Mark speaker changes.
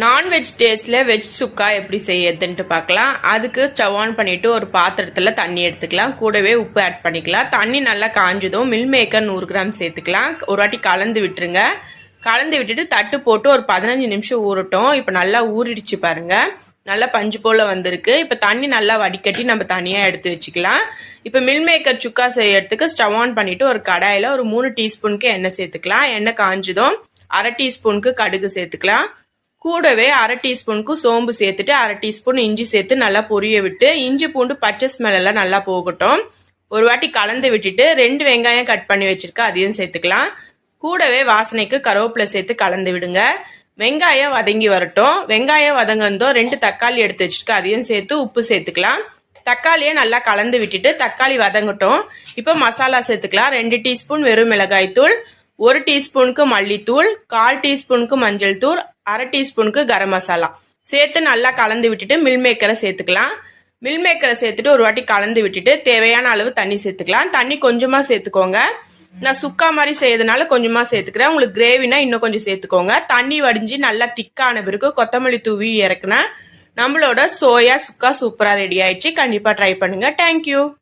Speaker 1: Non veg டேஸ்ட்ல veg சுக்கா எப்படி செய்யறதுன்ட்டு பார்க்கலாம். அதுக்கு ஸ்டவ் ஆன் பண்ணிட்டு ஒரு பாத்திரத்துல தண்ணி எடுத்துக்கலாம். கூடவே உப்பு ஆட் பண்ணிக்கலாம். தண்ணி நல்லா காஞ்சதும். மில் மேக்கர் நூறு கிராம் சேர்த்துக்கலாம். ஒரு வாட்டி கலந்து விட்டுருங்க. கலந்து விட்டுட்டு தட்டு போட்டு ஒரு பதினஞ்சு நிமிஷம் ஊறட்டும். இப்போ நல்லா ஊறிடுச்சு பாருங்க. நல்லா பஞ்சு போல வந்திருக்கு. இப்போ தண்ணி நல்லா வடிகட்டி நம்ம தனியாக எடுத்து வச்சுக்கலாம். இப்போ மில் மேக்கர் சுக்கா செய்யறதுக்கு ஸ்டவ் ஆன் பண்ணிட்டு ஒரு கடாயில் ஒரு மூணு டீஸ்பூனுக்கு எண்ணெய் சேர்த்துக்கலாம். எண்ணெய் காஞ்சதும். அரை டீஸ்பூனுக்கு கடுகு சேர்த்துக்கலாம். கூடவே அரை டீஸ்பூனுக்கு சோம்பு சேர்த்துட்டு அரை டீஸ்பூன் இஞ்சி சேர்த்து நல்லா பொரிய விட்டு இஞ்சி பூண்டு பச்சை ஸ்மெல் எல்லாம் நல்லா போகட்டும். ஒரு வாட்டி கலந்து விட்டுட்டு ரெண்டு வெங்காயம் கட் பண்ணி வச்சிருக்க அதையும் சேர்த்துக்கலாம். கூடவே வாசனைக்கு கருவேப்பிலை சேர்த்து கலந்து விடுங்க. வெங்காயம் வதங்கி வரட்டும். வெங்காயம் வதங்கந்தோம் ரெண்டு தக்காளி எடுத்து வச்சிருக்க அதையும் சேர்த்து உப்பு சேர்த்துக்கலாம். தக்காளியை நல்லா கலந்து விட்டுட்டு தக்காளி வதங்கட்டும். இப்போ மசாலா சேர்த்துக்கலாம். ரெண்டு டீஸ்பூன் வெறும் மிளகாய் தூள் ஒரு டீஸ்பூனுக்கு மல்லித்தூள் கால் டீஸ்பூனுக்கு மஞ்சள் தூள் அரை டீஸ்பூனுக்கு கரம் மசாலா. சேர்த்து நல்லா கலந்து விட்டுட்டு மில் மேக்கரை சேர்த்துக்கலாம். மில் மேக்கரை சேர்த்துட்டு ஒரு வாட்டி கலந்து விட்டுட்டு தேவையான அளவு தண்ணி சேர்த்துக்கலாம். தண்ணி கொஞ்சமாக சேர்த்துக்கோங்க. நான் சுக்கா மாதிரி செய்யறதுனால கொஞ்சமாக சேர்த்துக்கிறேன். உங்களுக்கு கிரேவினா இன்னும் கொஞ்சம் சேர்த்துக்கோங்க. தண்ணி வடிஞ்சு நல்லா திக்கான பிறகு கொத்தமல்லி தூவி இறக்குனா நம்மளோட சோயா சுக்கா சூப்பராக ரெடி ஆயிடுச்சு. கண்டிப்பாக ட்ரை பண்ணுங்க. தேங்க்யூ